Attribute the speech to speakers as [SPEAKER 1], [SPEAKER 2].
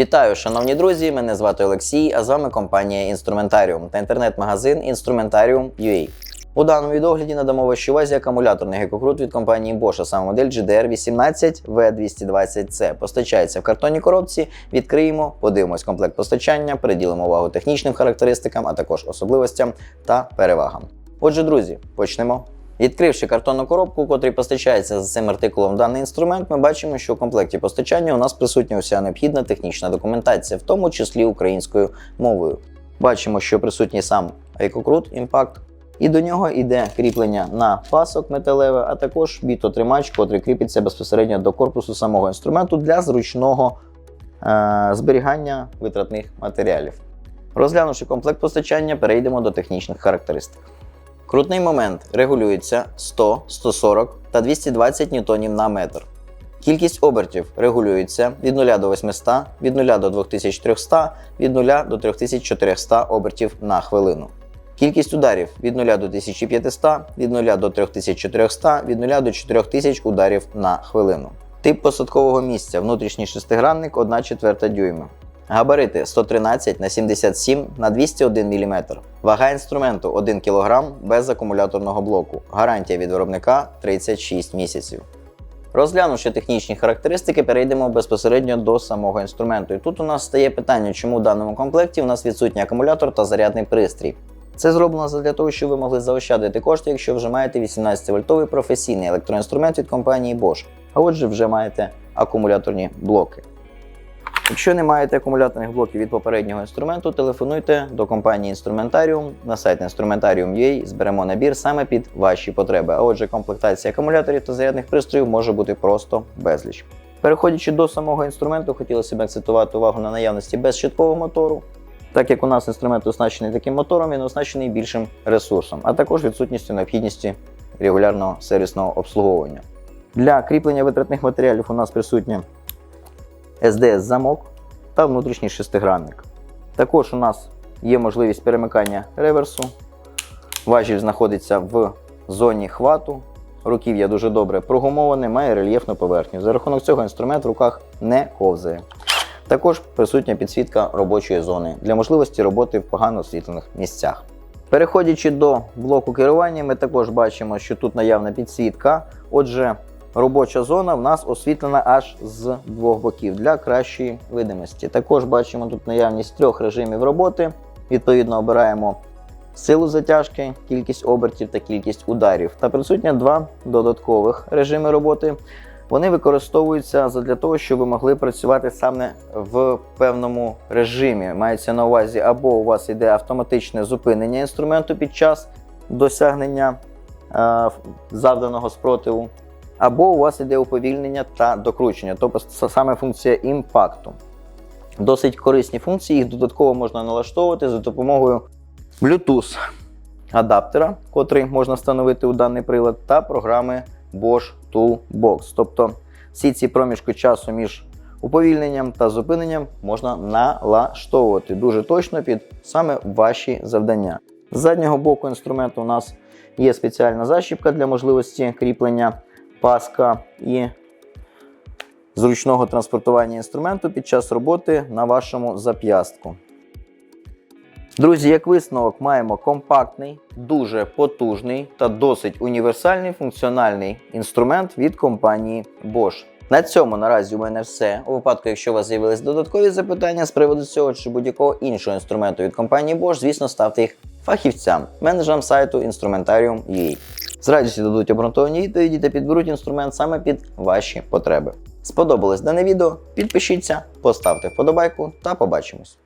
[SPEAKER 1] Вітаю, шановні друзі! Мене звати Олексій, а з вами компанія Інструментаріум та інтернет-магазин Instrumentarium.ua. У даному відогляді надамо вашій увазі акумуляторний гекокрут від компанії Bosch, а саме модель GDR18 V220C. Постачається в картонній коробці. Відкриємо, подивимось комплект постачання, приділимо увагу технічним характеристикам, а також особливостям та перевагам. Отже, друзі, почнемо. Відкривши картонну коробку, котрій постачається з цим артикулом даний інструмент, ми бачимо, що у комплекті постачання у нас присутня уся необхідна технічна документація, в тому числі українською мовою. Бачимо, що присутній сам EcoCrut Impact, і до нього йде кріплення на пасок металеве, а також бітотримач, котрий кріпиться безпосередньо до корпусу самого інструменту для зручного е- зберігання витратних матеріалів. Розглянувши комплект постачання, перейдемо до технічних характеристик. Крутний момент регулюється 100, 140 та 220 ньютонів на метр. Кількість обертів регулюється від 0 до 800, від 0 до 2300, від 0 до 3400 обертів на хвилину. Кількість ударів від 0 до 1500, від 0 до 3400, від 0 до 4000 ударів на хвилину. Тип посадкового місця внутрішній шестигранник 1 четверта дюйма. Габарити 113 на 77 на 201 мм. Вага інструменту 1 кг без акумуляторного блоку. Гарантія від виробника 36 місяців. Розглянувши технічні характеристики, перейдемо безпосередньо до самого інструменту. І тут у нас стає питання, чому в даному комплекті у нас відсутній акумулятор та зарядний пристрій. Це зроблено для того, щоб ви могли заощадити кошти, якщо вже маєте 18-вольтовий професійний електроінструмент від компанії Bosch, а отже, вже маєте акумуляторні блоки. Якщо не маєте акумуляторних блоків від попереднього інструменту, телефонуйте до компанії Instrumentarium на сайт Instrumentarium.ua, зберемо набір саме під ваші потреби. А отже, комплектація акумуляторів та зарядних пристроїв може бути просто безліч. Переходячи до самого інструменту, хотілося б акцентувати увагу на наявності безщиткового мотору. Так як у нас інструмент оснащений таким мотором, він оснащений більшим ресурсом, а також відсутністю необхідності регулярного сервісного обслуговування. Для кріплення витратних матеріалів у нас присутнє SDS-замок та внутрішній шестигранник. Також у нас є можливість перемикання реверсу. Важіль знаходиться в зоні хвату. Руків'я дуже добре прогумоване, має рельєфну поверхню. За рахунок цього інструмент в руках не ковзає. Також присутня підсвітка робочої зони для можливості роботи в погано освітлених місцях. Переходячи до блоку керування, ми також бачимо, що тут наявна підсвітка. Отже, робоча зона в нас освітлена аж з двох боків для кращої видимості. Також бачимо тут наявність трьох режимів роботи. Відповідно, обираємо силу затяжки, кількість обертів та кількість ударів. Та присутня два додаткових режими роботи. Вони використовуються для того, щоб ви могли працювати саме в певному режимі. Мається на увазі, або у вас йде автоматичне зупинення інструменту під час досягнення е, завданого спротиву, або у вас йде уповільнення та докручення, тобто саме функція імпакту. Досить корисні функції, їх додатково можна налаштовувати за допомогою Bluetooth адаптера, котрий можна встановити у даний прилад, та програми Bosch Toolbox. Тобто всі ці проміжки часу між уповільненням та зупиненням можна налаштовувати дуже точно під саме ваші завдання. З заднього боку інструменту у нас є спеціальна защіпка для можливості кріплення паска і зручного транспортування інструменту під час роботи на вашому зап'ястку. Друзі, як висновок, маємо компактний, дуже потужний та досить універсальний функціональний інструмент від компанії Bosch. На цьому наразі у мене все. У випадку, якщо у вас з'явились додаткові запитання з приводу цього чи будь-якого іншого інструменту від компанії Bosch, звісно, ставте їх фахівцям, менеджерам сайту Instrumentarium.ua. З радістю дадуть обґрунтовані відповіді та підберуть інструмент саме під ваші потреби. Сподобалось дане відео? Підпишіться, поставте вподобайку та побачимось.